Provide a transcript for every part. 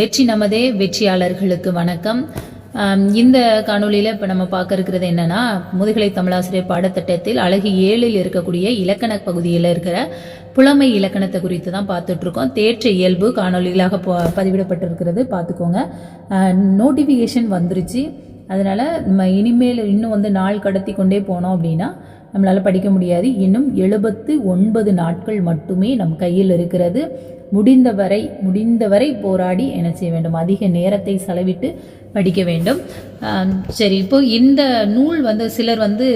வெற்றி நமதே வெற்றியாளர்களுக்கு வணக்கம். இந்த காணொலியில் இப்போ நம்ம பார்க்க இருக்கிறது என்னன்னா முதுகலை தமிழாசிரியர் பாடத்திட்டத்தில் அழகு ஏழில் இருக்கக்கூடிய இலக்கண பகுதியில் இருக்கிற புலமை இலக்கணத்தை குறித்து தான் பார்த்துட்ருக்கோம் தேற்ற இயல்பு காணொளிகளாக பதிவிடப்பட்டிருக்கிறது. பார்த்துக்கோங்க. நோட்டிஃபிகேஷன் வந்துருச்சு. அதனால் நம்ம இனிமேல் இன்னும் வந்து நாள் கடத்தி கொண்டே போனோம் அப்படின்னா நம்மளால் படிக்க முடியாது. இன்னும் எழுபத்து ஒன்பது நாட்கள் மட்டுமே நம் கையில் இருக்கிறது. முடிந்தவரை முடிந்தவரை போராடி என்ன செய்ய வேண்டும்? அதிக நேரத்தை செலவிட்டு படிக்க வேண்டும். சரி இப்போ இந்த நூல் வந்து சிலர் வந்து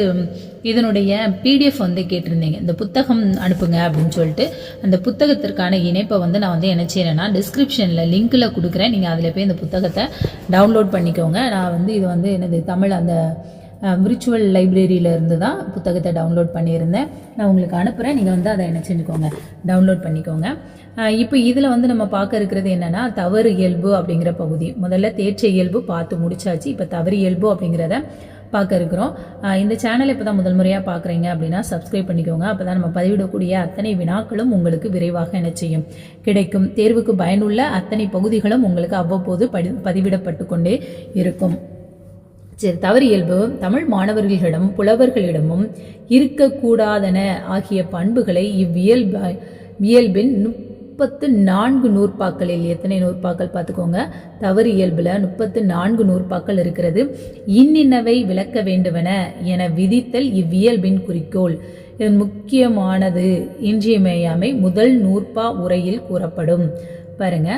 இதனுடைய பிடிஎஃப் வந்து கேட்டிருந்தீங்க. இந்த புத்தகம் அனுப்புங்க அப்படின்னு சொல்லிட்டு அந்த புத்தகத்திற்கான இணைப்பை வந்து நான் வந்து என்ன செய்யறேன்னா டிஸ்கிரிப்ஷனில் லிங்க்கில் கொடுக்குறேன். நீங்கள் அதில் போய் இந்த புத்தகத்தை டவுன்லோட் பண்ணிக்கோங்க. நான் வந்து இது வந்து எனது தமிழ் அந்த விர்ச்சுவல் லைப்ரரியில இருந்து தான் புத்தகத்தை டவுன்லோட் பண்ணியிருந்தேன். நான் உங்களுக்கு அனுப்புகிறேன் நீங்கள் வந்து அதை என்ன செஞ்சுக்கோங்க டவுன்லோட் பண்ணிக்கோங்க இப்போ இதில் வந்து நம்ம பார்க்க இருக்கிறது என்னென்னா தவறு இயல்பு அப்படிங்கிற பகுதி. முதல்ல தேர்ச்ச இயல்பு பார்த்து முடிச்சாச்சு. இப்போ தவறு இயல்பு அப்படிங்கிறத பார்க்க இருக்கிறோம். இந்த சேனலை இப்போ தான் முதல் முறையாக பார்க்குறீங்க அப்படின்னா சப்ஸ்கிரைப் பண்ணிக்கோங்க. அப்போ தான் நம்ம பதிவிடக்கூடிய அத்தனை வினாக்களும் உங்களுக்கு விரைவாக என்ன செய்யும்? கிடைக்கும். தேர்வுக்கு பயனுள்ள அத்தனை பகுதிகளும் உங்களுக்கு அவ்வப்போது படி பதிவிடப்பட்டு கொண்டே இருக்கும். தவறு இயல்பு தமிழ் மாணவர்களிடம் புலவர்களிடமும் இருக்கக்கூடாதன ஆகிய பண்புகளை இவ்வியல்ப இயல்பின் முப்பத்து நான்கு நூற்பாக்களில் எத்தனை நூற்பாக்கள் பார்த்துக்கோங்க தவறு இயல்பில் முப்பத்து நான்கு நூற்பாக்கள் இருக்கிறது. இன்னின்னவை விளக்க வேண்டுவன என விதித்தல் இவ்வியல்பின் குறிக்கோள். முக்கியமானது இன்றியமையாமை முதல் நூற்பா உரையில் கூறப்படும். பாருங்க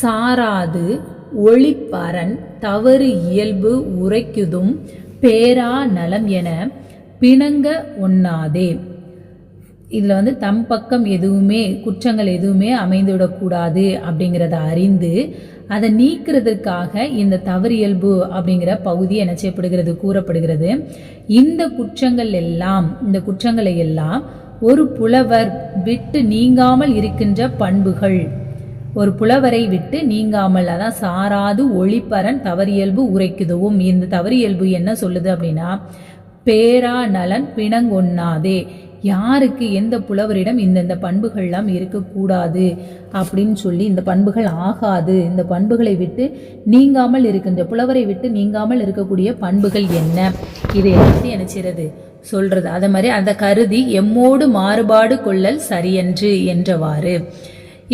சாராது ஒளிப்பரன் தவறு இயல்பு உரைக்குதும் பேரா நலம் என பிணங்க ஒண்ணாதே. இதில் வந்து தம் பக்கம் எதுவுமே குற்றங்கள் எதுவுமே அமைந்துவிடக்கூடாது அப்படிங்கிறத அறிந்து அதை நீக்கிறதுக்காக இந்த தவறியல்பு அப்படிங்கிற பகுதி என்ன செய்யப்படுகிறது கூறப்படுகிறது. இந்த குற்றங்கள் எல்லாம் இந்த குற்றங்களை எல்லாம் ஒரு புலவர் விட்டு நீங்காமல் இருக்கின்ற பண்புகள். ஒரு புலவரை விட்டு நீங்காமல் அதான் சாராது ஒளிப்பரன் தவறியல்பு உரைக்குதுவும் இந்த தவறியல்பு என்ன சொல்லுது அப்படின்னா பேரா நலன் பிணங்கொண்ணாதே யாருக்கு எந்த புலவரிடம் இந்தந்த பண்புகள்லாம் இருக்கக்கூடாது அப்படின்னு சொல்லி இந்த பண்புகள் ஆகாது. இந்த பண்புகளை விட்டு நீங்காமல் இருக்கின்ற புலவரை விட்டு நீங்காமல் இருக்கக்கூடிய பண்புகள் என்ன? இது எல்லாத்தையும் என்ன சொல்றது. அதே மாதிரி அந்த கருதி எம்மோடு மாறுபாடு கொள்ளல் சரியன்று என்றவாறு.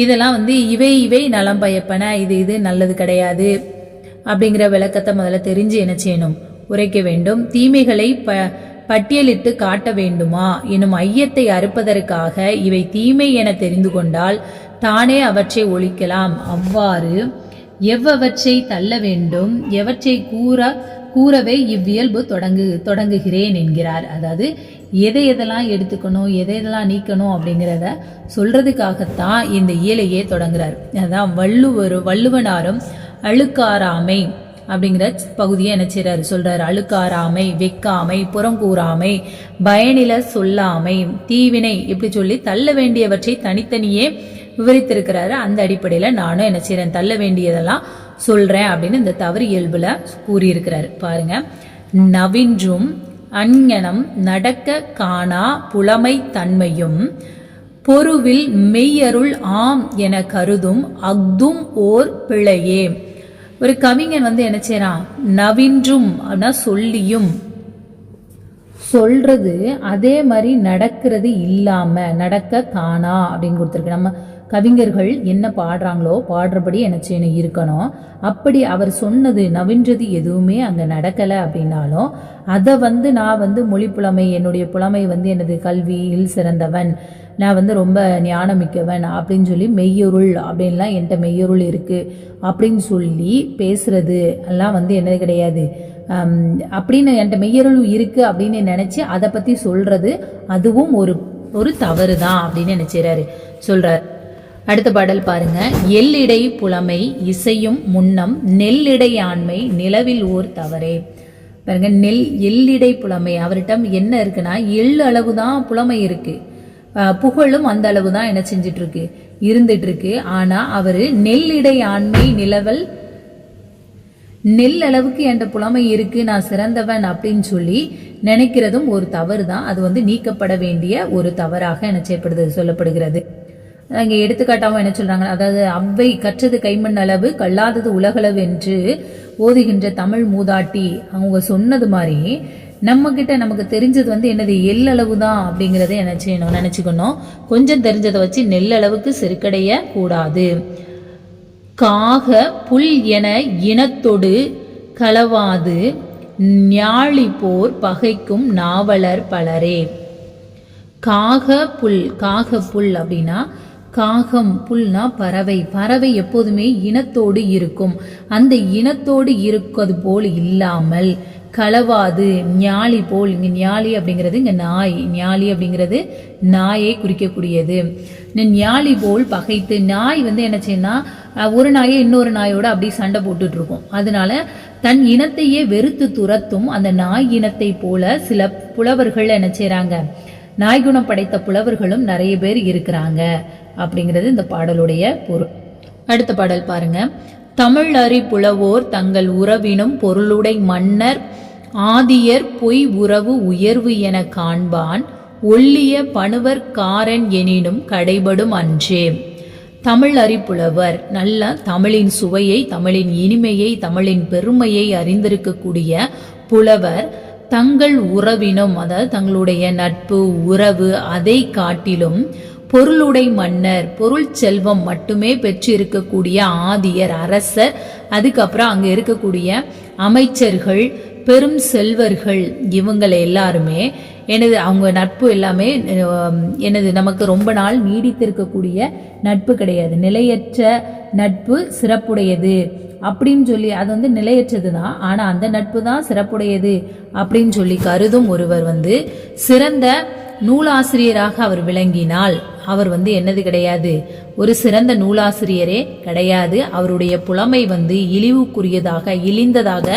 இதெல்லாம் வந்து இவை இவை நலம் பயப்பன இது இது நல்லது கிடையாது அப்படிங்கிற விளக்கத்தை முதல்ல தெரிஞ்சு என்ன செய்யணும்? உரைக்க வேண்டும். தீமைகளை ப பட்டியலிட்டு காட்ட வேண்டுமா? எனும் ஐயத்தை அறுப்பதற்காக இவை தீமை என தெரிந்து கொண்டால் தானே அவற்றை ஒழிக்கலாம். அவ்வாறு எவ்வவற்றை தள்ள வேண்டும்? எவற்றை கூற கூறவே இவ்வியல்பு தொடங்கு தொடங்குகிறேன் என்கிறார். அதாவது எதை எதெல்லாம் எடுத்துக்கணும் எதை எதெல்லாம் நீக்கணும் அப்படிங்கிறத சொல்றதுக்காகத்தான் இந்த இயலையே தொடங்குறார். அதான் வள்ளுவர் வள்ளுவனாரும் அழுக்காராமை அப்படிங்கிற பகுதியை என்ன செய்றாரு? சொல்றாரு அழுக்காராமை வெக்காமை புறங்கூறாமை பயனில சொல்லாமை தீவினை இப்படி சொல்லி தள்ள வேண்டியவற்றை தனித்தனியே விவரித்திருக்கிறாரு. அந்த அடிப்படையில நானும் என்ன செய்கிறேன் தள்ள வேண்டியதெல்லாம் சொல்றேன் அப்படின்னு இந்த தவறு இயல்புல கூறியிருக்கிறாரு. பாருங்க நவின்றும் அஞ்ஞனம் நடக்க காணா புலமை தன்மையும் பொருவில் மெய்யருள் ஆம் என கருதும் அஃதும் ஓர் பிழையே. ஒரு கவிஞன் வந்து என்ன செய்யறான் நவின்றும் அப்படின்னா சொல்லியும் சொல்றது அதே மாதிரி நடக்கிறது இல்லாம நடக்க காணா அப்படின்னு கொடுத்துருக்கு. நம்ம கவிஞர்கள் என்ன பாடுறாங்களோ பாடுறபடி என்ன இருக்கணும். அப்படி அவர் சொன்னது நவின்றது எதுவுமே அங்கே நடக்கலை அப்படின்னாலும் அதை வந்து நான் வந்து மொழி புலமை என்னுடைய புலமை வந்து எனது கல்வியில் சிறந்தவன். நான் வந்து ரொம்ப ஞானமிக்கவன் அப்படின்னு சொல்லி மெய்யொருள் அப்படின்லாம் என்கிட்ட மெய்யொருள் இருக்குது அப்படின்னு சொல்லி பேசுகிறது எல்லாம் வந்து என்னது கிடையாது. அப்படின்னு என்கிட்ட மெய்யொருள் இருக்குது அப்படின்னு நினச்சி அதை பற்றி சொல்கிறது அதுவும் ஒரு ஒரு தவறு தான் அப்படின்னு நினைச்சாரு சொல்கிறார் அடுத்த பாடல் பாருங்க. எல்லிடை புலமை இசையும் முன்னம் நெல்லிடையாண்மை நிலவில் ஓர் தவறே. பாருங்க நெல் எல்லிடை புலமை. அவர்கிட்ட என்ன இருக்குன்னா எள் அளவு தான் புலமை இருக்குது புகழும் அந்த அளவு தான் என்ன செஞ்சிட்டு இருக்கு இருந்துட்டு இருக்கு ஆனா அவரு நெல்லிடை ஆண்மை நிலவல் நெல் அளவுக்கு என்ற புலமை இருக்கு நான் சிறந்தவன் அப்படின்னு சொல்லி நினைக்கிறதும் ஒரு தவறு தான். அது வந்து நீக்கப்பட வேண்டிய ஒரு தவறாக என்ன செய்யப்படுது சொல்லப்படுகிறது. இங்கே எடுத்துக்காட்டாகவும் என்ன சொல்றாங்க அதாவது அவ்வை கற்றது கைமண் அளவு கல்லாதது உலகளவு என்று ஓதுகின்ற தமிழ் மூதாட்டி அவங்க சொன்னது மாதிரி நம்ம கிட்ட நமக்கு தெரிஞ்சது வந்து என்னது எள்ளளவு தான் அப்படிங்கிறத என்ன செய்யணும் நினச்சிக்கணும். கொஞ்சம் தெரிஞ்சதை வச்சு நெல்லளவுக்கு செருக்கடைய கூடாது. காக புல் என இனத்தொடு களவாது. ஞாழி போர் பகைக்கும் நாவலர் பலரே. காக புல் காக புல் அப்படின்னா காகம் புல்னா பறவை. பறவை எப்போதுமே இனத்தோடு இருக்கும். அந்த இனத்தோடு இருக்கிறது போல் இல்லாமல் களவாது. ஞாலி போல் இங்கே ஞாலி அப்படிங்கிறது இங்கே நாய். ஞாலி அப்படிங்கிறது நாயை குறிக்கக்கூடியது. இந்த ஞாலி போல் பகைத்து நாய் வந்து என்ன செய்யும்னா ஒரு நாயை இன்னொரு நாயோட அப்படி சண்டை போட்டுட்டு இருக்கும் அதனால தன் இனத்தையே வெறுத்து துரத்தும் அந்த நாய் இனத்தை போல சில புலவர்கள் என்ன செய்றாங்க நாய்குணம் படைத்த புலவர்களும் நிறைய பேர் இருக்கிறாங்க அப்படிங்கிறது இந்த பாடலுடைய பொருள். அடுத்த பாடல் பாருங்க. தமிழ் அறி புலவோர் தங்கள் உறவினும் பொருளுடை மன்னர் ஆதியர் பொய் உறவு உயர்வு என காண்பான் ஒள்ளிய பணுவர் காரன் எனினும் கடைபடும் அன்றே. தமிழ் அறிப்புலவர் நல்ல தமிழின் சுவையை தமிழின் இனிமையை தமிழின் பெருமையை அறிந்திருக்கக்கூடிய புலவர் தங்கள் உறவினும் அதாவது தங்களுடைய நட்பு உறவு அதை காட்டிலும் பொருளுடை மன்னர் பொருள் செல்வம் மட்டுமே பெற்றிருக்கக்கூடிய ஆதியர் அரசர் அதுக்கப்புறம் அங்கே இருக்கக்கூடிய அமைச்சர்கள் பெரும் செல்வர்கள் இவங்களை எல்லாருமே எனது அவங்க நட்பு எல்லாமே எனது நமக்கு ரொம்ப நாள் நீடித்திருக்கக்கூடிய நட்பு கிடையாது. நிலையற்ற நட்பு சிறப்புடையது அப்படின்னு சொல்லி அது வந்து நிலையற்றது தான். ஆனால் அந்த நட்பு தான் சிறப்புடையது அப்படின்னு சொல்லி கருதும் ஒருவர் வந்து சிறந்த நூலாசிரியராக அவர் விளங்கினால் அவர் வந்து என்னது கிடையாது? ஒரு சிறந்த நூலாசிரியரே கிடையாது. அவருடைய புலமை வந்து இழிவுக்குரியதாக இழிந்ததாக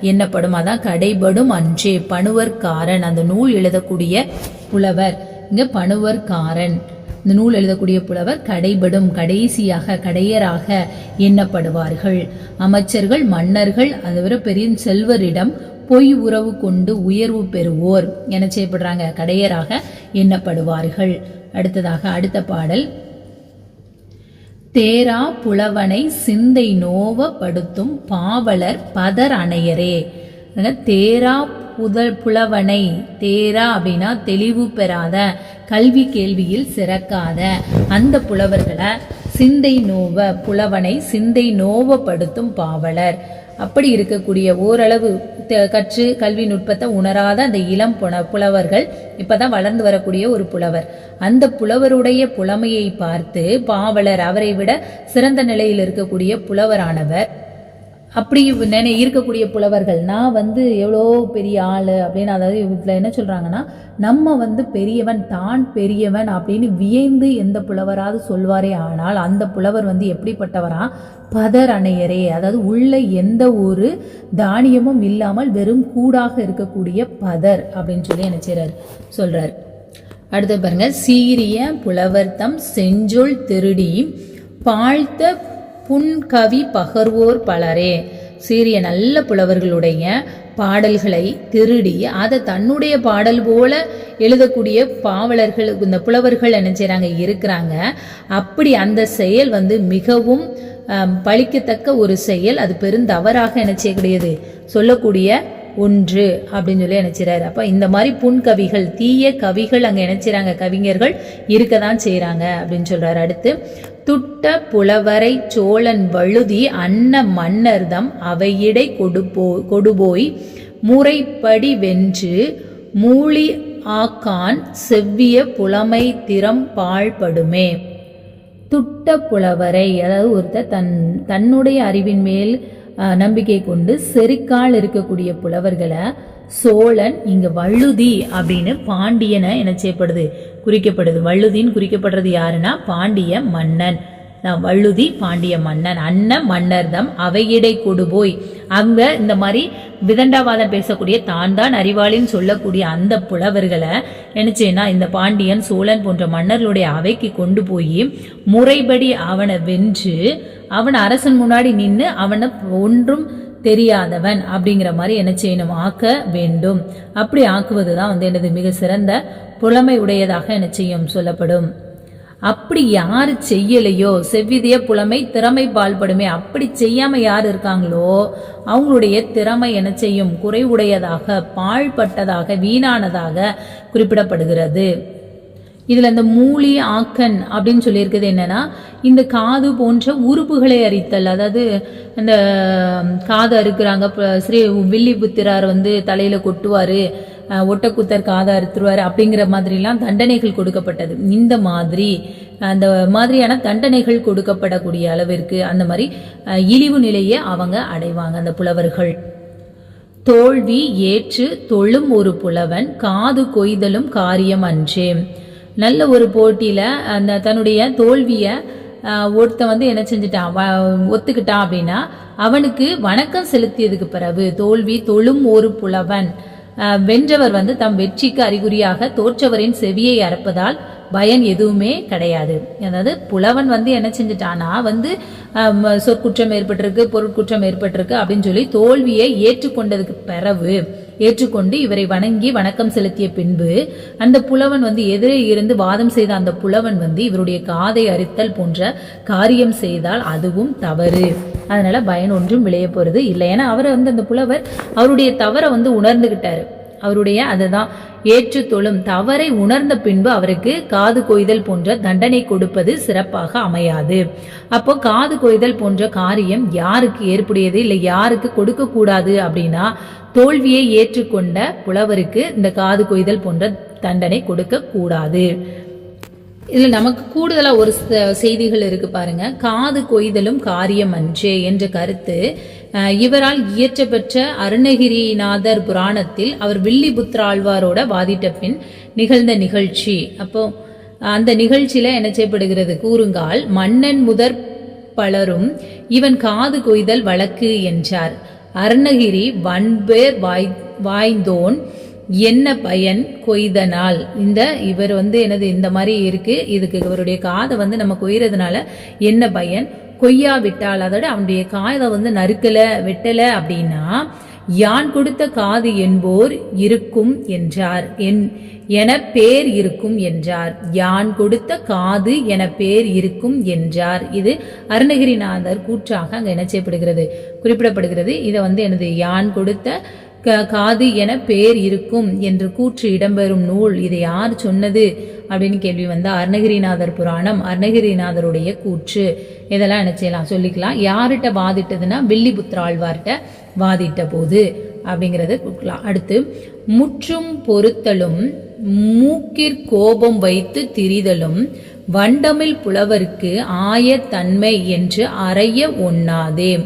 எண்ணப்படும். அதான் கடைபடும் அன்றே பணுவர்காரன். அந்த நூல் எழுதக்கூடிய புலவர். இங்க பணுவர்காரன். இந்த நூல் எழுதக்கூடிய புலவர் கடைபடும் கடைசியாக கடையராக எண்ணப்படுவார்கள். அமைச்சர்கள் மன்னர்கள் அதுவரை பெரிய செல்வரிடம் பொய் உறவு கொண்டு உயர்வு பெறுவோர் என செய்யப்படுறாங்க. கடையராக எண்ணப்படுவார்கள். அடுத்ததாக அடுத்த பாடல். தேரா புலவனை சிந்தை நோவப்படுத்தும் பாவலர் பதர் அணையரே. தேரா புதல் புலவனை தேரா அப்படின்னா தெளிவு பெறாத கல்வி கேள்வியில் சிறக்காத அந்த புலவர்களை சிந்தை நோவ புலவனை சிந்தை நோவப்படுத்தும் பாவலர். அப்படி இருக்கக்கூடிய ஓரளவு த- கற்று கல்வி நுட்பத்தை உணராத அந்த இளம் புன புலவர்கள் இப்பதான் வளர்ந்து வரக்கூடிய ஒரு புலவர். அந்த புலவருடைய புலமையை பார்த்து பாவலர் அவரை விட சிறந்த நிலையில் இருக்கக்கூடிய புலவரானவர். அப்படி நினை இருக்கக்கூடிய புலவர்கள் நான் வந்து எவ்வளோ பெரிய ஆள் அப்படின்னு அதாவது இதில் என்ன சொல்கிறாங்கன்னா நம்ம வந்து பெரியவன் தான் பெரியவன் அப்படின்னு வியந்து எந்த புலவராவது சொல்வாரே ஆனால் அந்த புலவர் வந்து எப்படிப்பட்டவரா? பதர் அணையரே அதாவது உள்ள எந்த ஒரு தானியமும் இல்லாமல் வெறும் கூடாக இருக்கக்கூடிய பதர் அப்படின்னு சொல்லி என்ன செய்கிறார் சொல்கிறார் அடுத்து பாருங்க சீரிய புலவர்த்தம் செஞ்சொல் திருடி பாழ்த்த புன்கவி பகர்வோர் பலரே. சீரிய நல்ல புலவர்களுடைய பாடல்களை திருடி அதை தன்னுடைய பாடல் போல எழுதக்கூடிய பாவலர்கள் இந்த புலவர்கள் என்ன செய்கிறாங்க இருக்கிறாங்க. அப்படி அந்த செயல் வந்து மிகவும் பழிக்கத்தக்க ஒரு செயல். அது பெருந்தவறாக என்ன செய்யக்கூடியது? சொல்லக்கூடிய ஒன்று அப்படின்னு சொல்லி நினைச்சிறாரு அப்போ இந்த மாதிரி புன்கவிகள் தீய கவிகள் அங்கே நினைச்சிறாங்க கவிஞர்கள் இருக்க தான் செய்கிறாங்க அப்படின்னு சொல்கிறார் அடுத்து துட்ட புலவரை சோழன் வழுதி அன்ன மன்னர்தம் அவையிடை கொடுப்போ கொடுபோய் முறைப்படி வென்று மூளி ஆக்கான் செவ்விய புலமை திறம் பாழ்படுமே. துட்ட புலவரை அதாவது ஒருத்தர் தன் தன்னுடைய அறிவின் மேல் நம்பிக்கை கொண்டு செருக்கால் இருக்கக்கூடிய புலவர்களை சோழன் இங்க வள்ளுதி அப்படின்னு பாண்டியனை என்ன செய்யப்படுது? குறிக்கப்படுது. வள்ளுதின்னு குறிக்கப்படுறது யாருன்னா? பாண்டிய மன்னன். வள்ளுதி பாண்டிய மன்னன் அன்ன மன்னர்தம் அவையிடை கொடு போய் அங்க இந்த மாதிரி விதண்டாவாதம் பேசக்கூடிய தான் தான் அறிவாளின்னு சொல்லக்கூடிய அந்த புலவர்களை நினைச்சேன்னா இந்த பாண்டியன் சோழன் போன்ற மன்னர்களுடைய அவைக்கு கொண்டு போய் முறைப்படி அவனை வென்று அவன் அரசன் முன்னாடி நின்று அவனை ஒன்றும் தெரியாதவன் அப்படிங்கிற மாதிரி என்ன செய்யணும் ஆக்க வேண்டும். அப்படி ஆக்குவது தான் வந்து எனது மிக சிறந்த புலமை உடையதாக என்ன செய்யும் சொல்லப்படும். அப்படி யார் செய்யலையோ செவ்விதிய புலமை திறமை பால்படுமே அப்படி செய்யாம யார் இருக்காங்களோ அவங்களுடைய திறமை என செய்யும்? குறைவுடையதாக பாழ்பட்டதாக வீணானதாக குறிப்பிடப்படுகிறது. இதுல இந்த மூலி ஆக்கன் அப்படின்னு சொல்லியிருக்கிறது என்னன்னா இந்த காது போன்ற உறுப்புகளை அரித்தல். அதாவது இந்த காது அறுக்கிறாங்க. ஸ்ரீ வில்லிபுத்திரார் வந்து தலையில கொட்டுவாரு. ஒட்டக்குத்தர் காதை அறுத்துருவாரு அப்படிங்கிற மாதிரிலாம் தண்டனைகள் கொடுக்கப்பட்டது. இந்த மாதிரி அந்த மாதிரியான தண்டனைகள் கொடுக்கப்படக்கூடிய அளவிற்கு அந்த மாதிரி இழிவு நிலையை அவங்க அடைவாங்க அந்த புலவர்கள். தோல்வி ஏற்று தொழும் ஒரு புலவன் காது கொய்தலும் காரியம் அன்றே. நல்ல ஒரு போட்டியில அந்த தன்னுடைய தோல்வியை ஆஹ், ஒருத்தன் வந்து என்ன செஞ்சுட்டான்? ஒத்துக்கிட்டான் அப்படின்னா அவனுக்கு வணக்கம் செலுத்தியதுக்கு பிறகு தோல்வி தொழும் ஒரு புலவன். வென்றவர் வந்து தம் வெற்றிக்கு அறிகுறியாக தோற்றவரின் செவியை அறப்பதால் பயன் எதுவுமே கிடையாது. அதாவது புலவன் வந்து என்ன செஞ்சிட்டானா? வந்து சொற்குற்றம் ஏற்பட்டிருக்கு பொருட்குற்றம் ஏற்பட்டிருக்கு அப்படின்னு சொல்லி தோல்வியை ஏற்றுக்கொண்டதுக்கு பிறகு ஏற்றுக்கொண்டு இவரை வணங்கி வணக்கம் செலுத்திய பின்பு அந்த புலவன் வந்து எதிரே இருந்து வாதம் செய்த அந்த புலவன் வந்து இவருடைய காதை அரித்தல் போன்ற காரியம் செய்தால் அதுவும் தவறு. அதனால பயன் ஒன்றும் விளைய போறது இல்லை. ஏன்னா அவரை வந்து அந்த புலவர் அவருடைய தவறை வந்து உணர்ந்துகிட்டாரு. அவருடைய அதுதான் ஏற்று தொழும் தவறை உணர்ந்த பின்பு அவருக்கு காது கொய்தல் போன்ற தண்டனை கொடுப்பது சிறப்பாக அமையாது. அப்போ காது கொய்தல் போன்ற காரியம் யாருக்கு ஏற்புடையது? இல்லை யாருக்கு கொடுக்க கூடாது அப்படின்னா தோல்வியை ஏற்றுக்கொண்ட புலவருக்கு இந்த காது கொய்தல் போன்ற தண்டனை கொடுக்க கூடாது இதுல நமக்கு கூடுதலா ஒரு செய்திகள் இருக்கு பாருங்க. காது கொய்தலும் காரியம் அன்றே என்ற கருத்து இவரால் இயற்றப்பெற்ற அருணகிரிநாதர் புராணத்தில் அவர் வில்லிபுத்திராழ்வாரோட வாதிட்ட பின் நிகழ்ந்த நிகழ்ச்சி. அப்போ அந்த நிகழ்ச்சியில என்ன செய்யப்படுகிறது? கூறுங்கால் மன்னன் முதற் பலரும் இவன் காது கொய்தல் வழக்கு என்றார். அருணகிரி வன்பேர் வாய் வாய்ந்தோன் என்ன பயன் கொய்தனால்? இந்த இவர் வந்து எனது இந்த மாதிரி இருக்கு. இதுக்கு இவருடைய காதை வந்து நம்ம கொய்யறதுனால என்ன பயன் கொய்யாவிட்டால் அதோட அவனுடைய காதை வந்து நறுக்கல வெட்டல அப்படின்னா யான் கொடுத்த காது என்போர் இருக்கும் என்றார். என் என பேர் இருக்கும் என்றார். யான் கொடுத்த காது என பேர் இருக்கும் என்றார். இது அருணகிரிநாதர் கூற்றாக அங்க என்ன செய்யப்படுகிறது? குறிப்பிடப்படுகிறது. இதை வந்து எனது யான் கொடுத்த காது என பேர் இருக்கும் என்று கூற்று இடம்பெறும் நூல். இதை யார் சொன்னது? அப்படின்னு கேள்வி வந்தால் அருணகிரிநாதர் புராணம் அருணகிரிநாதருடைய கூற்று. இதெல்லாம் என்ன செய்யலாம்? சொல்லிக்கலாம். யார்கிட்ட வாதிட்டதுன்னா வில்லிபுத்திராழ்வார்கிட்ட வாதிட்ட போது அப்படிங்கிறத கொடுக்கலாம் அடுத்து முற்றும் பொருத்தலும் மூக்கிற் கோபம் வைத்து திரிதலும் வண்டமிழ் புலவருக்கு ஆய தன்மை என்று அறைய ஒண்ணாதே.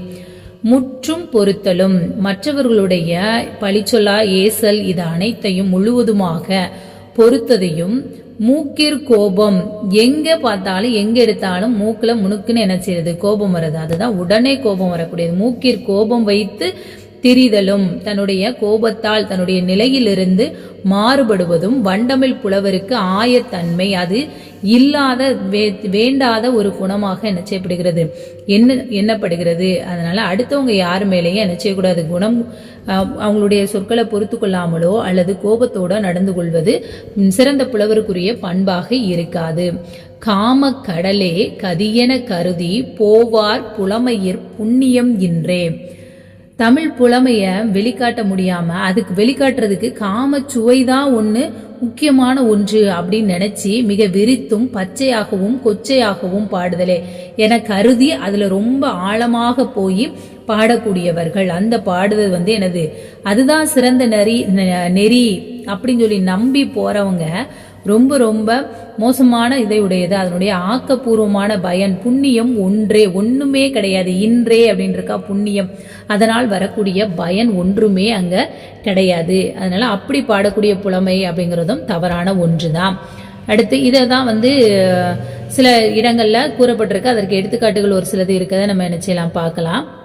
முற்றும் பொருத்தலும் மற்றவர்களுடைய பழிச்சொல்லா ஏசல் இது அனைத்தையும் முழுவதுமாக பொறுத்ததையும் மூக்கிற் கோபம். எங்க பார்த்தாலும் எங்க எடுத்தாலும் மூக்குல முணுக்குன்னு என்ன செய்யறது கோபம் வருது அதுதான் உடனே கோபம் வரக்கூடியது. மூக்கிற் கோபம் வைத்து திரிதலும். தன்னுடைய கோபத்தால் தன்னுடைய நிலையிலிருந்து மாறுபடுவதும் வண்டமிழ் புலவருக்கு ஆயத்தன்மை. அது இல்லாத வே- வேண்டாத ஒரு குணமாக என்ன செய்யப்படுகிறது? என்ன எண்ணப்படுகிறது? அதனால அடுத்தவங்க யார் மேலேயும் என்ன செய்யக்கூடாது. குணம் அஹ், அவங்களுடைய சொற்களை பொறுத்து கொள்ளாமலோ அல்லது கோபத்தோட நடந்து கொள்வது சிறந்த புலவருக்குரிய பண்பாக இருக்காது. காம கடலே கதியென கருதி போவார் புலமையிற் புண்ணியம் இன்றே. தமிழ் புலமைய வெளிக்காட்ட முடியாம அதுக்கு வெளிக்காட்டுறதுக்கு காம சுவைதான் ஒண்ணு முக்கியமான ஒன்று அப்படின்னு நினைச்சு மிக விரித்தும் பச்சையாகவும் கொச்சையாகவும் பாடுதலே. என கருதி அதுல ரொம்ப ஆழமாக போய் பாடக்கூடியவர்கள். அந்த பாடுதல் வந்து எனது அதுதான் சிறந்த நெறி நெறி அப்படின்னு சொல்லி நம்பி போறவங்க ரொம்ப ரொம்ப மோசமான இதை உடையது அதனுடைய ஆக்கப்பூர்வமான பயன் புண்ணியம் ஒன்றே. ஒண்ணுமே கிடையாது. இன்றே அப்படின்னு புண்ணியம். அதனால் வரக்கூடிய பயன் ஒன்றுமே அங்க கிடையாது. அதனால அப்படி பாடக்கூடிய புலமை அப்படிங்கிறதும் தவறான ஒன்று தான் அடுத்து இதை தான் வந்து சில இடங்கள்ல கூறப்பட்டிருக்கு. அதற்கு எடுத்துக்காட்டுகள் ஒரு சிலது இருக்கதை நம்ம என்ன செய்யலாம் பார்க்கலாம்.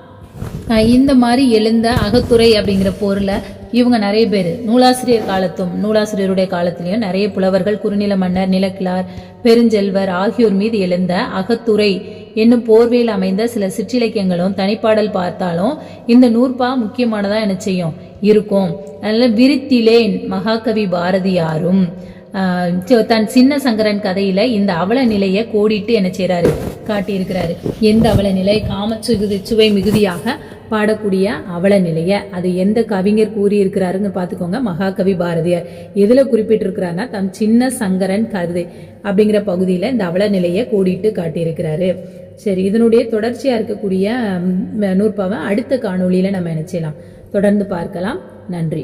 இந்த மாதிரி எழுந்த அகத்துறை அப்படிங்கிற போரில் இவங்க நிறைய பேர். நூலாசிரியர் காலத்தும் நூலாசிரியருடைய காலத்திலையும் நிறைய புலவர்கள் குறுநில மன்னர் நிலக்கிழார் பெருஞ்செல்வர் ஆகியோர் மீது எழுந்த அகத்துறை என்னும் போர்வையில் அமைந்த சில சிற்றிலக்கியங்களும் தனிப்பாடல் பார்த்தாலும் இந்த நூற்பா முக்கியமானதாக என்ன செய்யும். இருக்கும். அதனால விரித்திலேன் மகாகவி பாரதியாரும் தன் சின்ன சங்கரன் கதையில இந்த அவல நிலையை கோடிட்டு என்ன செய்கிறாரு காட்டியிருக்கிறாரு. எந்த அவல நிலை காமச்சுகுதி சுகுதி சுவை மிகுதியாக பாடக்கூடிய அவல நிலையை அது எந்த கவிஞர் கூறியிருக்கிறாருன்னு பார்த்துக்கோங்க மகாகவி பாரதியார். எதில் குறிப்பிட்டிருக்கிறாருன்னா தம் சின்ன சங்கரன் கருதை அப்படிங்கிற பகுதியில் இந்த அவல நிலையை கூடிட்டு காட்டியிருக்கிறாரு. சரி இதனுடைய தொடர்ச்சியாக இருக்கக்கூடிய நூற்பவன் நூற்பாவை அடுத்த காணொளியில் நம்ம நினைச்சலாம் தொடர்ந்து பார்க்கலாம். நன்றி.